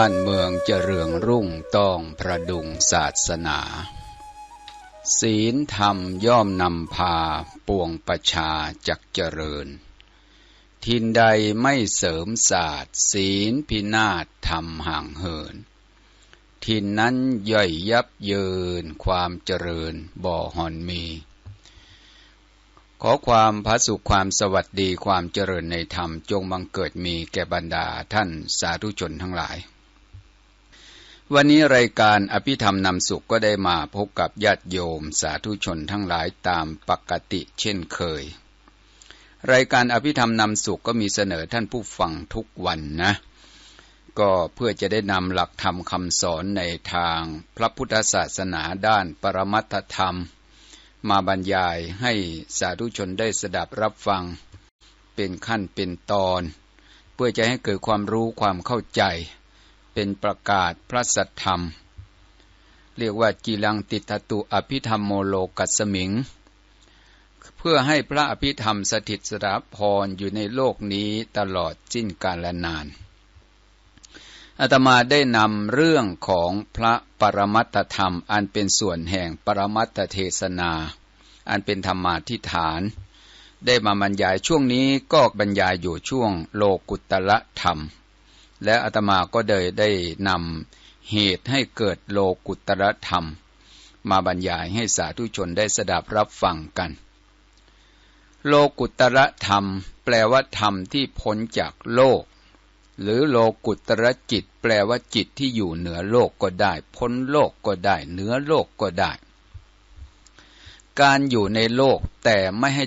บ้านเมืองจะเรืองรุ่งต้องประดุงศาสนา ศีลธรรมย่อมนำพาปวงประชาจักเจริญ ทินใดไม่เสริมศาสตร์ ศีลพินาศธรรมห่างเหิน ทินนั้นย่อยยับเยินความเจริญบ่อหอนมี ขอความพระสุขความสวัสดีความเจริญในธรรมจงบังเกิดมีแก่บรรดาท่านสาธุชนทั้งหลาย วันนี้รายการอภิธรรมนำสุขก็ได้มาพบกับญาติโยมสาธุชนทั้งหลายตามปกติเช่นเคย รายการอภิธรรมนำสุขก็มีเสนอท่านผู้ฟังทุกวันนะ ก็เพื่อจะได้นำหลักธรรมคำสอนในทางพระพุทธศาสนาด้านปรมัตธรรม มาบรรยายให้สาธุชนได้สดับรับฟัง เป็นขั้นเป็นตอน เพื่อจะให้เกิดความรู้ความเข้าใจ เป็นประกาศพระสัทธรรม เรียกว่าจีลังติตตุอภิธรรมโมโลกัสมิง เพื่อให้พระอภิธรรมสถิตสถาพรอยู่ในโลกนี้ตลอดสิ้นกาลนานอาตมาได้นำเรื่องของพระปรมัตธรรม อันเป็นส่วนแห่งปรมัตเทศนา อันเป็นธรรมาทิฐาน ได้มาบรรยายช่วงนี้ก็บรรยายอยู่ช่วงโลกุตละธรรม และอาตมาก็ได้ได้นำเหตุให้เกิดโลกุตรธรรม มาบรรยายให้สาธุชนได้สดับรับฟังกัน โลกุตรธรรม แปลว่าธรรมที่พ้นจากโลก หรือโลกุตรจิต แปลว่าจิตที่อยู่เหนือโลกก็ได้ พ้นโลกก็ได้ เหนือโลกก็ได้ การอยู่ในโลกแต่ไม่ให้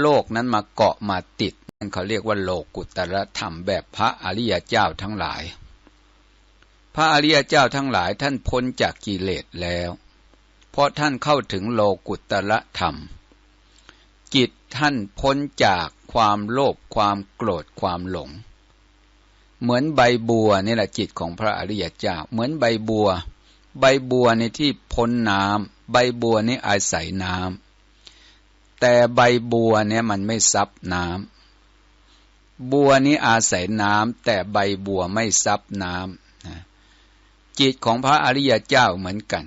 โลกนั้นมาเกาะมาติด นั่นเขาเรียกว่าโลกุตรธรรมแบบพระอริยเจ้าทั้งหลาย พระอริยเจ้าทั้งหลายท่านพ้นจากกิเลสแล้ว เพราะท่านเข้าถึงโลกุตรธรรม จิตท่านพ้นจากความโลภความโกรธความหลง เหมือนใบบัวนี่แหละจิตของพระอริยเจ้า เหมือนใบบัว ใบบัวในที่พ้นน้ำใบบัวนี่อาศัยน้ำแต่ใบบัวเนี่ยมันไม่ซับน้ำ บัวนี้อาศัยน้ำแต่ใบบัวไม่ซับน้ำนะจิตของพระอริยเจ้าเหมือนกัน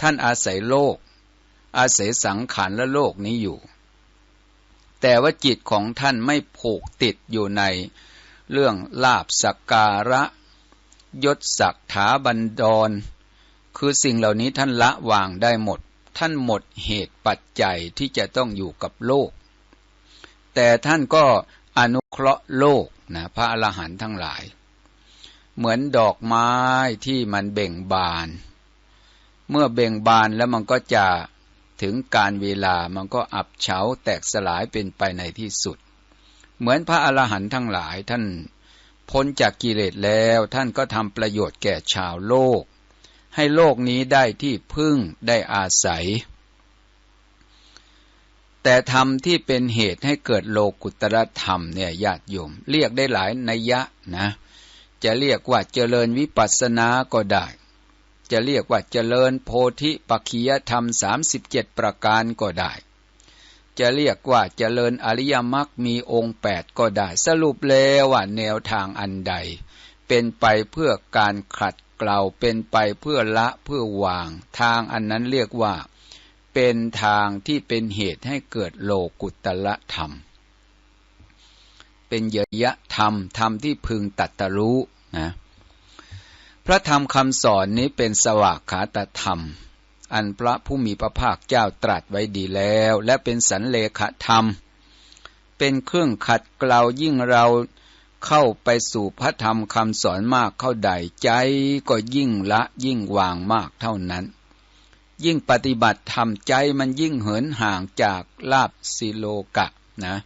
ท่านอาศัยโลก อาศัยสังขารและโลกนี้อยู่ แต่ว่าจิตของท่านไม่ผูกติดอยู่ในเรื่องลาบสักการะ ยศศักถาบันดร คือสิ่งเหล่านี้ท่านละวางได้หมด ท่านหมดเหตุปัจจัยที่จะต้องอยู่กับโลก แต่ท่านก็ อนุเคราะห์โลกนะพระอรหันต์ทั้งหลาย เหมือนดอกไม้ที่มันเบ่งบาน เมื่อเบ่งบานแล้วมันก็จะถึงการเวลามันก็อับเฉาแตกสลายเป็นไปในที่สุด เหมือนพระอรหันต์ทั้งหลายท่านพ้นจากกิเลสแล้วท่านก็ทำประโยชน์แก่ชาวโลก ให้โลกนี้ได้ที่พึ่งได้อาศัย แต่ธรรมที่เป็นเหตุให้เกิดโลกุตรธรรมเนี่ยญาติโยม เรียกได้หลายนัยยะนะ จะเรียกว่าเจริญวิปัสสนาก็ได้ จะเรียกว่าเจริญโพธิปัจขียธรรมสามสิบเจ็ดประการก็ได้ จะเรียกว่าเจริญอริยมรรคมีองค์แปดก็ได้ สรุปแล้วว่าแนวทางอันใด เป็นไปเพื่อการขัดเกลาเป็นไปเพื่อละเพื่อวาง ทางอันนั้นเรียกว่า เป็นทางที่เป็นเหตุให้เกิดโลกุตละธรรม เป็นเยยะธรรม ธรรมที่พึงตัดตรู้นะ พระธรรมคำสอนนี้เป็นสวากขาตธรรม อันพระผู้มีพระภาคเจ้าตรัสไว้ดีแล้ว และเป็นสันเลขธรรม เป็นเครื่องขัดเกลายิ่งเราเข้าไปสู่พระธรรมคำสอนมากเข้าใดใจก็ยิ่งละยิ่งวางมากเท่านั้น ยิ่งปฏิบัติทำใจมันยิ่งเหินห่างจากลาบสิโลกะนะ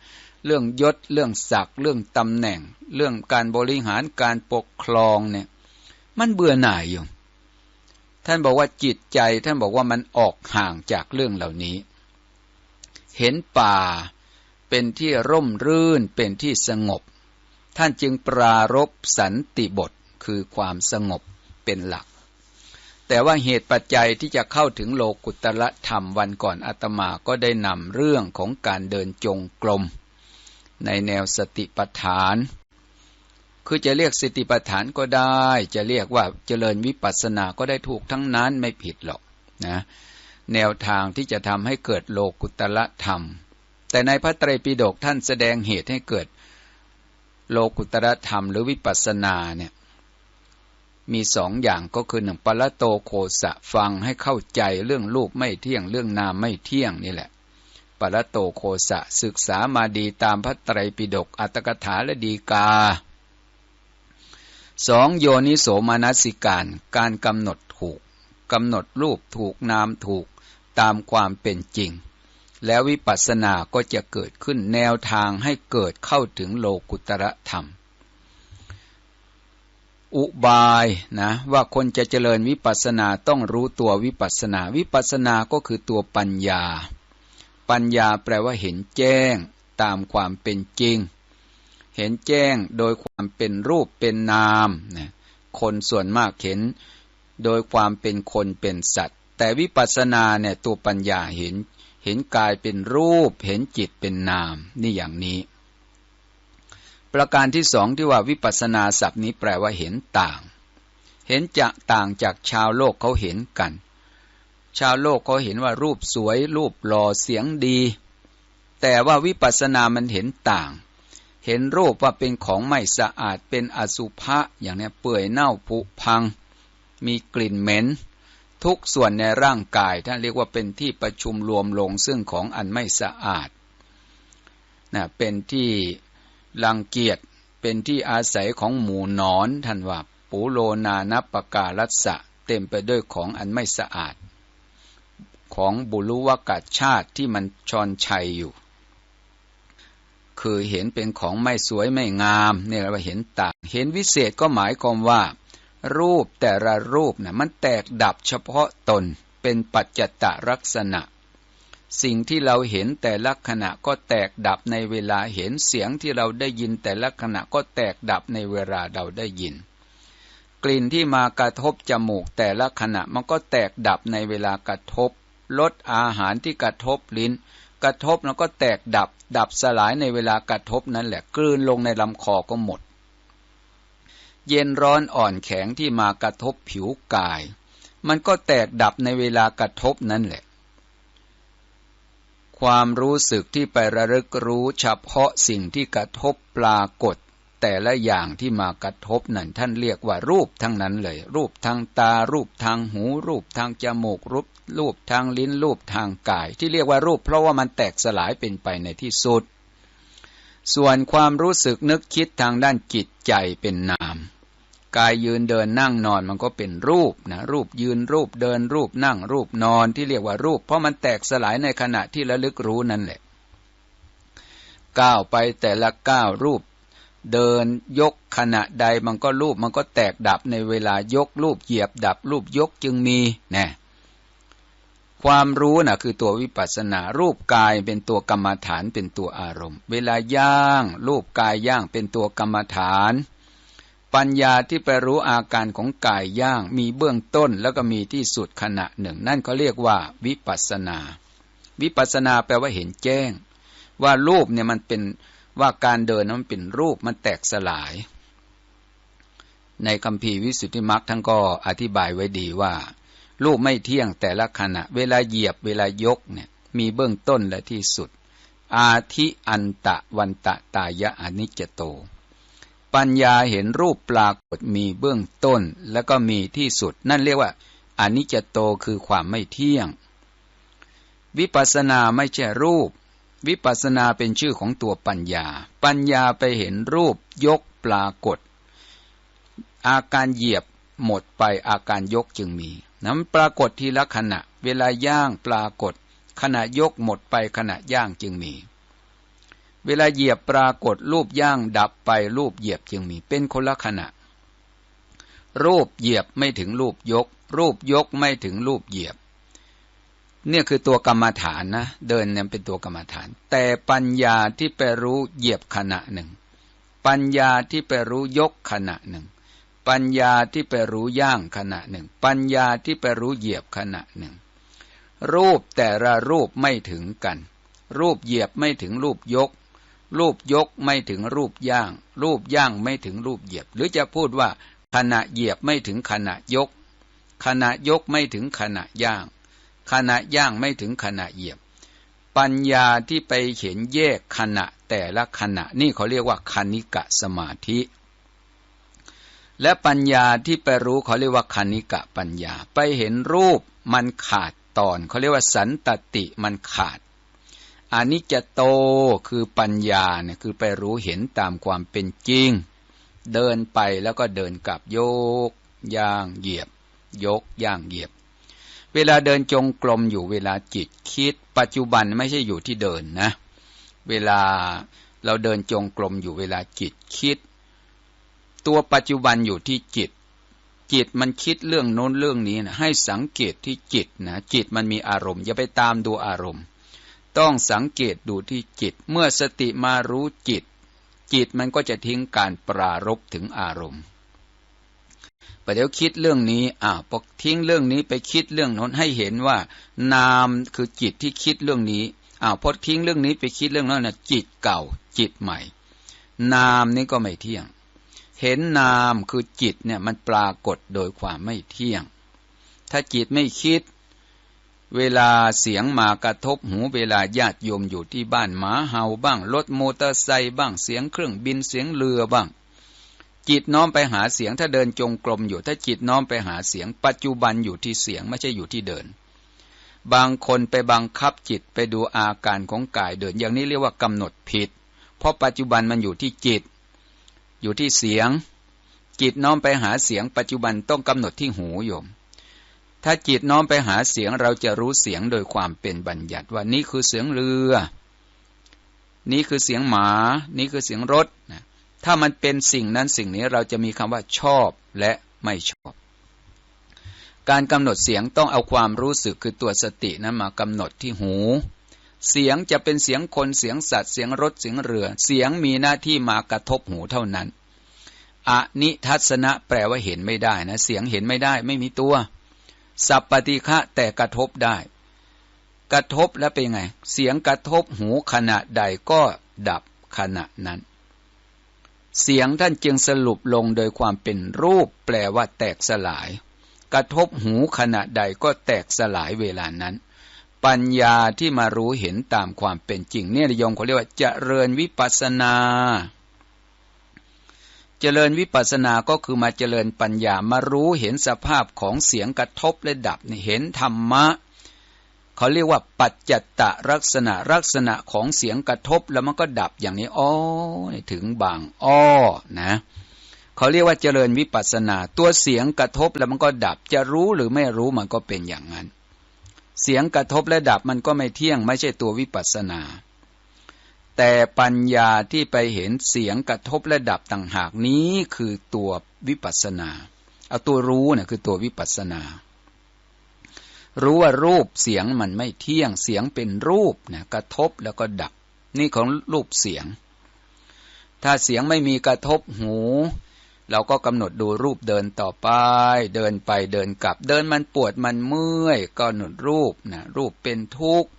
เรื่องยศเรื่องศักดิ์เรื่องตำแหน่ง เรื่องการบริหารการปกครองเนี่ยมันเบื่อหน่ายอยู่ ท่านบอกว่าจิตใจท่านบอกว่ามันออกห่างจากเรื่องเหล่านี้ เห็นป่าเป็นที่ร่มรื่นเป็นที่สงบ ท่านจึงปรารบสันติบทคือความสงบเป็นหลัก แต่ว่าเหตุปัจจัยที่จะเข้าถึงโลกุตละธรรมวันก่อนอาตมาก็ได้นำเรื่องของการเดินจงกรม ในแนวสติปัฏฐาน คือจะเรียกสติปัฏฐานก็ได้ จะเรียกว่าเจริญวิปัสสนาก็ได้ถูกทั้งนั้นไม่ผิดหรอกนะแนวทางที่จะทำให้เกิดโลกุตละธรรม แต่ในพระไตรปิฎกท่านแสดงเหตุให้เกิดโลกุตละธรรมหรือวิปัสสนาเนี่ย มีสองอย่างก็คือหนึ่งปละโตโคสะฟังให้เข้าใจเรื่องรูปไม่เที่ยงเรื่องนามไม่เที่ยงนี่แหละปละโตโคสะศึกษามาดีตามพระไตรปิฎกอัตถกถาและดีกาสองโยนิโสมนสิการการกำหนดถูกกำหนดรูปถูกนามถูกตามความเป็นจริง แล้ววิปัสสนาก็จะเกิดขึ้นแนวทางให้เกิดเข้าถึงโลกุตระธรรม อุบายนะว่าคนจะเจริญวิปัสสนาต้องรู้ตัววิปัสสนา วิปัสสนาก็คือตัวปัญญา ปัญญาแปลว่าเห็นแจ้งตามความเป็นจริง เห็นแจ้งโดยความเป็นรูปเป็นนามนะคนส่วนมากเห็นโดยความเป็นคนเป็นสัตว์ แต่วิปัสสนาเนี่ยตัวปัญญาเห็น เห็นกายเป็นรูป เห็นจิตเป็นนาม นี่อย่างนี้ ประการที่สองที่ว่าวิปัสสนาศัพท์นี้แปลว่าเห็นต่าง เห็นจะต่างจากชาวโลกเขาเห็นกัน ชาวโลกเขาเห็นว่ารูปสวย รูปหล่อเสียงดี แต่ว่าวิปัสสนามันเห็นต่าง เห็นรูปว่าเป็นของไม่สะอาดเป็นอสุภะอย่างนี้เปื่อยเน่าผุพัง มีกลิ่นเหม็นทุกส่วนในร่างกายท่านเรียกว่าเป็นที่ประชุมรวมลงซึ่งของอันไม่สะอาดนะเป็นที่ รังเกียจเป็นที่อาศัยของหมูนอนท่านว่าปูโลนานัปกาลัสสะเต็มไปด้วยของอันไม่สะอาด ของบุรุวกาชาติที่มันชอนชัยอยู่ คือเห็นเป็นของไม่สวยไม่งามเนี่ยเราเห็นต่างเห็นวิเศษก็หมายความว่า รูปแต่ละรูปนะ่ะมันแตกดับเฉพาะตนเป็นปัจจตลักษณะ สิ่งที่เราเห็นแต่ละขณะก็แตกดับในเวลาเห็นเสียงที่เราได้ยินแต่ละขณะก็แตกดับในเวลาเราได้ยิน กลิ่นที่มากระทบจมูกแต่ละขณะมันก็แตกดับในเวลากระทบรสอาหารที่กระทบลิ้น กระทบแล้วก็แตกดับ ดับสลายในเวลากระทบนั้นแหละกลืนลงในลำคอก็หมด เย็นร้อนอ่อนแข็งที่มากระทบผิวกาย มันก็แตกดับในเวลากระทบนั้นแหละ ความรู้สึกที่ไประลึกรู้เฉพาะสิ่งที่กระทบปรากฏ แต่ละอย่างที่มากระทบนั่นท่านเรียกว่ารูปทั้งนั้นเลย รูปทางตา รูปทางหู รูปทางจมูก รูป รูปทางลิ้น รูปทางกาย ที่เรียกว่ารูป เพราะว่ามันแตกสลายเป็นไปในที่สุด ส่วนความรู้สึกนึกคิดทางด้านจิตใจเป็นนาม กายยืนเดินนั่งนอนมันก็เป็นรูปนะรูปยืนรูปเดินรูปนั่งรูปนอนที่เรียกว่ารูป เพราะมันแตกสลายในขณะที่ระลึกรู้นั่นแหละก้าวไปแต่ละก้าวรูป เดินยกขณะใดมันก็รูปมันก็แตกดับในเวลายกรูปเหยียบดับรูปยกจึงมีแน่ความรู้นะ่ะคือตัววิปัสสนารูปกายเป็นตัวกรรมฐานเป็นตัวอารมณ์ เวลาย่าง รูปกายย่างเป็นตัวกรรมฐาน ปัญญาที่ไปรู้อาการของกายย่างมีเบื้องต้นแล้วก็มีที่สุดขณะหนึ่ง นั่นเขาเรียกว่า วิปัสนา วิปัสนาแปลว่าเห็นแจ้ง ว่ารูปเนี่ยมันเป็นว่าการเดินนั้นเป็นรูปมันแตกสลาย ในคำพีวิสุทธิมรรคทั้งก็อธิบายไว้ดีว่า รูปไม่เที่ยงแต่ละขณะ เวลาเหยียบเวลายกเนี่ยมีเบื้องต้นและที่สุด อาทิอันตะวันตะตายะอนิจจโต ปัญญาเห็นรูปปรากฏมีเบื้องต้น แล้วก็มีที่สุด นั่นเรียกว่าอนิจจโตคือความไม่เที่ยง วิปัสสนาไม่ใช่รูป วิปัสสนาเป็นชื่อของตัวปัญญา ปัญญาไปเห็นรูปยกปรากฏ อาการเหยียบหมดไปอาการยกจึงมีนั้นปรากฏทีละขณะ เวลาย่างปรากฏ ขณะยกหมดไปขณะย่างจึงมี เวลาเหยียบปรากฏรูปย่างดับไปรูปเหยียบจึงมีเป็นคนละขณะ รูปเหยียบไม่ถึงรูปยก รูปยกไม่ถึงรูปเหยียบ เนี่ยคือตัวกรรมฐานนะ เดินเนี่ยเป็นตัวกรรมฐาน แต่ปัญญาที่ไปรู้เหยียบขณะหนึ่ง ปัญญาที่ไปรู้ยกขณะหนึ่ง ปัญญาที่ไปรู้ย่างขณะหนึ่ง ปัญญาที่ไปรู้เหยียบขณะหนึ่ง รูปแต่ละรูปไม่ถึงกัน รูปเหยียบไม่ถึงรูปยก รูปยกไม่ถึงรูปย่าง รูปย่างไม่ถึงรูปเหยียบ หรือจะพูดว่า ขณะเหยียบไม่ถึงขณะยก ขณะยกไม่ถึงขณะย่าง ขณะย่างไม่ถึงขณะเหยียบ ปัญญาที่ไปเห็นแยกขณะแต่ละขณะนี่เขาเรียกว่าคณิกะสมาธิ และปัญญาที่ไปรู้เขาเรียกว่าคณิกะปัญญา ไปเห็นรูปมันขาดตอนเขาเรียกว่าสันตติมันขาด อนิจจโตคือปัญญาเนี่ยคือไปรู้เห็นตามความเป็นจริง เดินไปแล้วก็เดินกลับโยก ย่างเหยียบ ยกย่างเหยียบ เวลาเดินจงกรมอยู่เวลาจิตคิด ปัจจุบันไม่ใช่อยู่ที่เดินนะ เวลาเราเดินจงกรมอยู่เวลาจิตคิด ตัวปัจจุบันอยู่ที่จิต จิตมันคิดเรื่องโน้นเรื่องนี้นะให้สังเกตที่จิตนะจิตมันมีอารมณ์อย่าไปตามดูอารมณ์ ต้องสังเกตดูที่จิต เมื่อสติมารู้จิต จิตมันก็จะทิ้งการปรารบถึงอารมณ์ประเดี๋ยวคิดเรื่องนี้อ่าพอทิ้งเรื่องนี้ไปคิดเรื่องน้นให้เห็นว่า นามคือจิตที่คิดเรื่องนี้อ้าวพอทิ้งเรื่องนี้ไปคิดเรื่องนั้นนะจิตเก่า จิตใหม่ นามนี่ก็ไม่เที่ยง เห็นนามคือจิตเนี่ยมันปรากฏโดยความไม่เที่ยง ถ้าจิตไม่คิด เวลาเสียงมากระทบหูเวลาญาติโยมอยู่ที่บ้านหมาเห่าบ้างรถมอเตอร์ไซค์บ้างเสียงเครื่องบินเสียงเรือบ้าง จิตน้อมไปหาเสียงถ้าเดินจงกรมอยู่ถ้าจิตน้อมไปหาเสียง ปัจจุบันอยู่ที่เสียงไม่ใช่อยู่ที่เดิน บางคนไปบังคับจิตไปดูอาการของกายเดิน อย่างนี้เรียกว่ากำหนดผิด เพราะปัจจุบันมันอยู่ที่จิต อยู่ที่เสียง จิตน้อมไปหาเสียงปัจจุบันต้องกำหนดที่หูโยม ถ้าจิตน้อมไปหาเสียงเราจะรู้เสียงโดยความเป็นบัญญัติว่านี่คือเสียงเรือ นี่คือเสียงหมา นี่คือเสียงรถนะถ้ามันเป็นสิ่งนั้นสิ่งนี้เราจะมีคำว่าชอบและไม่ชอบ การกำหนดเสียงต้องเอาความรู้สึกคือตัวสตินั้นมากำหนดที่หู เสียงจะเป็นเสียงคนเสียงสัตว์เสียงรถเสียงเรือ เสียงมีหน้าที่มากระทบหูเท่านั้นอนิทัศนะแปลว่าเห็นไม่ได้นะ เสียงเห็นไม่ได้ ไม่มีตัว สัพปฏิฆะแต่กระทบได้ กระทบแล้วเป็นไง เสียงกระทบหูขณะใดก็ดับขณะนั้น เสียงท่านจึงสรุปลงโดยความเป็นรูปแปลว่าแตกสลาย กระทบหูขณะใดก็แตกสลายเวลานั้น ปัญญาที่มารู้เห็นตามความเป็นจริงเนี่ยยงเขาเรียกว่าเจริญวิปัสนา เจริญวิปัสสนาก็คือมาเจริญปัญญามารู้เห็นสภาพของเสียงกระทบและดับเห็นธรรมะ เขาเรียกว่าปัจจัตตลักษณะลักษณะของเสียงกระทบแล้วมันก็ดับอย่างนี้อ๋อถึงบางอ้อนะเขาเรียกว่าเจริญวิปัสสนา ตัวเสียงกระทบแล้วมันก็ดับ จะรู้หรือไม่รู้มันก็เป็นอย่างนั้น เสียงกระทบและดับมันก็ไม่เที่ยง ไม่ใช่ตัววิปัสสนา แต่ปัญญาที่ไปเห็นเสียงกระทบและดับต่างหากนี้คือตัววิปัสนาเอาตัวรู้เนี่ยคือตัววิปัสนา รู้ว่ารูปเสียงมันไม่เที่ยงเสียงเป็นรูปเนี่ยกระทบแล้วก็ดับ นี่ของรูปเสียง ถ้าเสียงไม่มีกระทบหู เราก็กำหนดดูรูปเดินต่อไป เดินไปเดินกลับ เดินมันปวดมันเมื่อยก็หนดรูปนะรูปเป็นทุกข์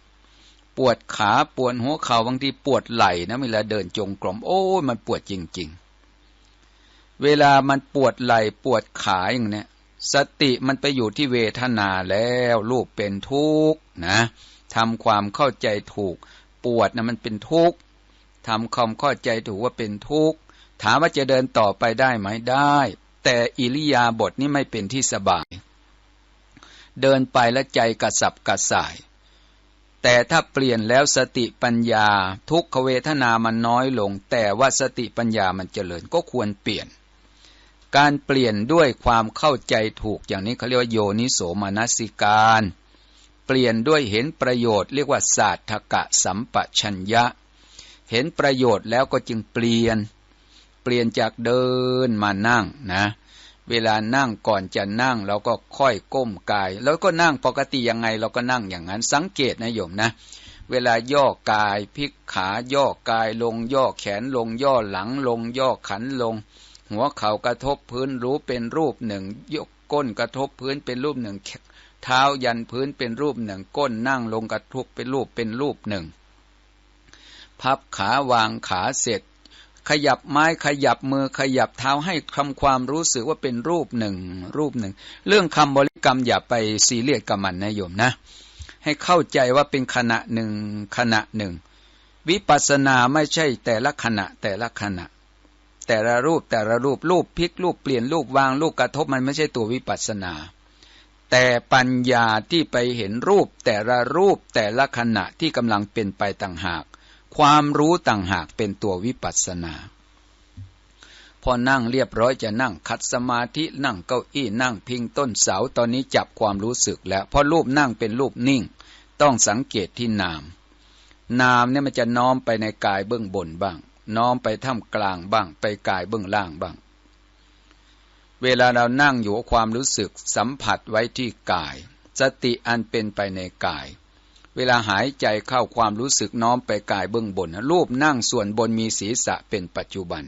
ปวดขาปวดหัวเข่าบางทีปวดไหล่นะเวลาเดินจงกรมโอ้ยมันปวดจริง ๆ เวลามันปวดไหล่ปวดขาอย่างเนี้ยสติมันไปอยู่ที่เวทนาแล้วรูปเป็นทุกข์นะทำความเข้าใจถูก ปวดนะมันเป็นทุกข์ทำความเข้าใจถูกว่าเป็นทุกข์ถามว่าจะเดินต่อไปได้ไหมได้ แต่อิริยาบถนี้ไม่เป็นที่สบาย เดินไปแล้วใจกระสับกระส่าย แต่ถ้าเปลี่ยนแล้วสติปัญญา ทุกขเวทนามันน้อยลง แต่ว่าสติปัญญามันเจริญก็ควรเปลี่ยน การเปลี่ยนด้วยความเข้าใจถูกอย่างนี้เขาเรียกว่าโยนิโสมนสิการ เปลี่ยนด้วยเห็นประโยชน์เรียกว่าศาสตกะสัมปชัญญะ เห็นประโยชน์แล้วก็จึงเปลี่ยน เปลี่ยนจากเดินมานั่งนะเเวลานั่งก่อนจะนั่งเราก็ค่อยก้มกาย แล้วก็นั่งปกติยังไงเราก็นั่งอย่างนั้นสังเกตนะโยมนะ เวลาย่อกายพลิกขาย่อกายลงย่อแขนลงย่อหลังลง ย่อขันลง หัวเข่ากระทบพื้นรู้เป็นรูปหนึ่ง ยกก้นกระทบพื้นเป็นรูปหนึ่ง เท้ายันพื้นเป็นรูปหนึ่ง ก้นนั่งลงกระทบเป็นรูปเป็นรูปหนึ่ง พับขาวางขาเสร็จ ขยับไม้ขยับมือขยับเท้าให้ทำความรู้สึกว่าเป็นรูปหนึ่ง รูปหนึ่ง เรื่องคำบริกรรมอย่าไปซีเรียสกับมันนะโยมนะ ให้เข้าใจว่าเป็นขณะหนึ่งขณะหนึ่ง วิปัสสนาไม่ใช่แต่ละขณะแต่ละขณะ แต่ละรูปแต่ละรูปรูปพลิกรูปเปลี่ยนรูปวางรูปกระทบมันไม่ใช่ตัววิปัสสนา แต่ปัญญาที่ไปเห็นรูปแต่ละรูปแต่ละขณะที่กำลังเป็นไปต่างหาก ความรู้ต่างหากเป็นตัววิปัสสนา พอนั่งเรียบร้อยจะนั่งคัดสมาธินั่งเก้าอี้นั่งพิงต้นเสาตอนนี้จับความรู้สึกแล้วพราะรูปนั่งเป็นรูปนิ่ง ต้องสังเกตที่นาม นามเนี่ยมันจะน้อมไปในกายเบื้องบนบ้าง น้อมไปท่ามกลางบ้าง ไปกายเบื้องล่างบ้าง เวลาเรานั่งอยู่ความรู้สึกสัมผัสไว้ที่กาย สติอันเป็นไปในกาย เวลาหายใจเข้าความรู้สึกน้อมไปกายเบื้องบน รูปนั่งส่วนบนมีศีรษะเป็นปัจจุบัน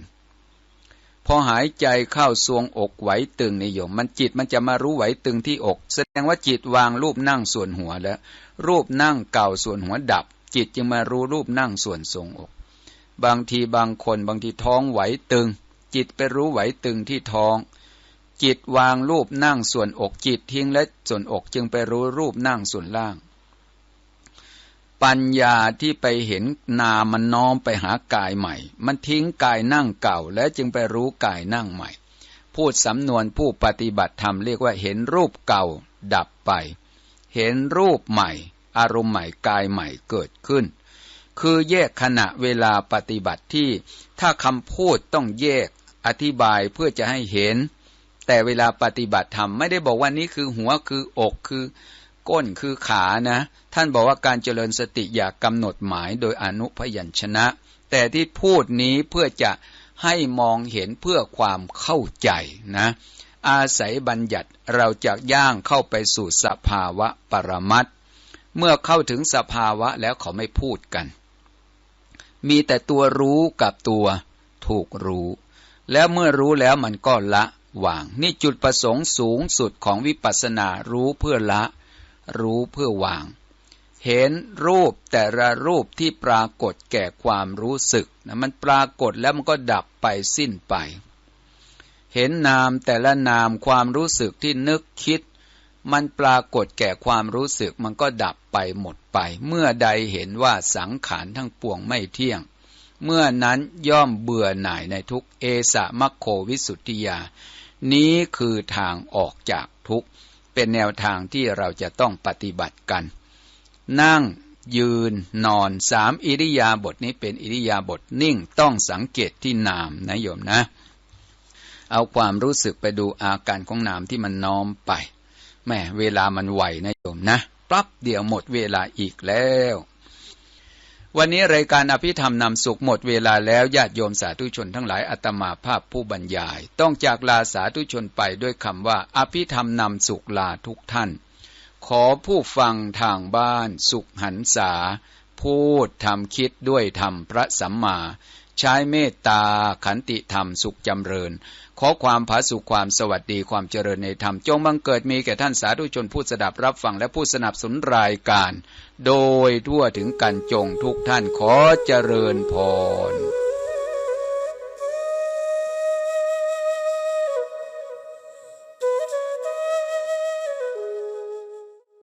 พอหายใจเข้าทรวงอกไหวตึงนิยม มันจิตมันจะมารู้ไหวตึงที่อก แสดงว่าจิตวางรูปนั่งส่วนหัวแล้ว รูปนั่งเก่าส่วนหัวดับ จิตจึงมารู้รูปนั่งส่วนทรงอก บางทีบางคนบางทีท้องไหวตึง จิตไปรู้ไหวตึงที่ท้อง จิตวางรูปนั่งส่วนอกจิตทิ้งและส่วนอกจึงไปรู้รูปนั่งส่วนล่าง ปัญญาที่ไปเห็นนามันน้อมไปหากายใหม่ มันทิ้งกายนั่งเก่า และจึงไปรู้กายนั่งใหม่ พูดสำนวนผู้ปฏิบัติธรรมเรียกว่าเห็นรูปเก่าดับไป เห็นรูปใหม่ อารมณ์ใหม่กายใหม่เกิดขึ้น คือแยกขณะเวลาปฏิบัติที่ถ้าคำพูดต้องแยกอธิบายเพื่อจะให้เห็น แต่เวลาปฏิบัติธรรมไม่ได้บอกว่านี้คือหัวคืออกคือ ก้นคือขานะ ท่านบอกว่าการเจริญสติอย่ากกำหนดหมายโดยอนุพยัญชนะ แต่ที่พูดนี้เพื่อจะให้มองเห็นเพื่อความเข้าใจนะ อาศัยบัญญัติเราจะย่างเข้าไปสู่สภาวะปรมัตถ์เมื่อเข้าถึงสภาวะแล้วเขาไม่พูดกัน มีแต่ตัวรู้กับตัวถูกรู้ แล้วเมื่อรู้แล้วมันก็ละวาง นี่จุดประสงค์สูงสุดของวิปัสสนารู้เพื่อละ รู้เพื่อวาง เห็นรูปแต่ละรูปที่ปรากฏแก่ความรู้สึกนะมันปรากฏแล้วมันก็ดับไปสิ้นไป เห็นนามแต่ละนามความรู้สึกที่นึกคิด มันปรากฏแก่ความรู้สึกมันก็ดับไปหมดไป เมื่อใดเห็นว่าสังขารทั้งปวงไม่เที่ยงเมื่อนั้นย่อมเบื่อหน่ายในทุกเอสะมัคโควิสุทธิยา นี้คือทางออกจากทุกข์ เป็นแนวทางที่เราจะต้องปฏิบัติกัน นั่งยืนนอนสามอิริยาบถนี้เป็นอิริยาบถนิ่งต้องสังเกตที่นามนะโยมนะ เอาความรู้สึกไปดูอาการของนามที่มันน้อมไปแม่เวลามันไหวนะโยมนะปั๊บเดี๋ยวหมดเวลาอีกแล้ว วันนี้รายการอภิธรรมนำสุขหมดเวลาแล้วญาติโยมสาธุชนทั้งหลายอาตมาภาพผู้บรรยาย ต้องจากลาสาธุชนไปด้วยคำว่า อภิธรรมนำสุขลาทุกท่าน ขอผู้ฟังทางบ้าน สุขหันษา พูดทำคิดด้วยธรรมพระสัมมา ใช้เมตตาขันติธรรมสุขจำเริญ ขอความผาสุขความสวัสดีความเจริญในธรรม จงบังเกิดมีแก่ท่านสาธุชนผู้สดับรับฟังและผู้สนับสนุนรายการ โดยทั่วถึงกันจงทุกท่านขอเจริญพร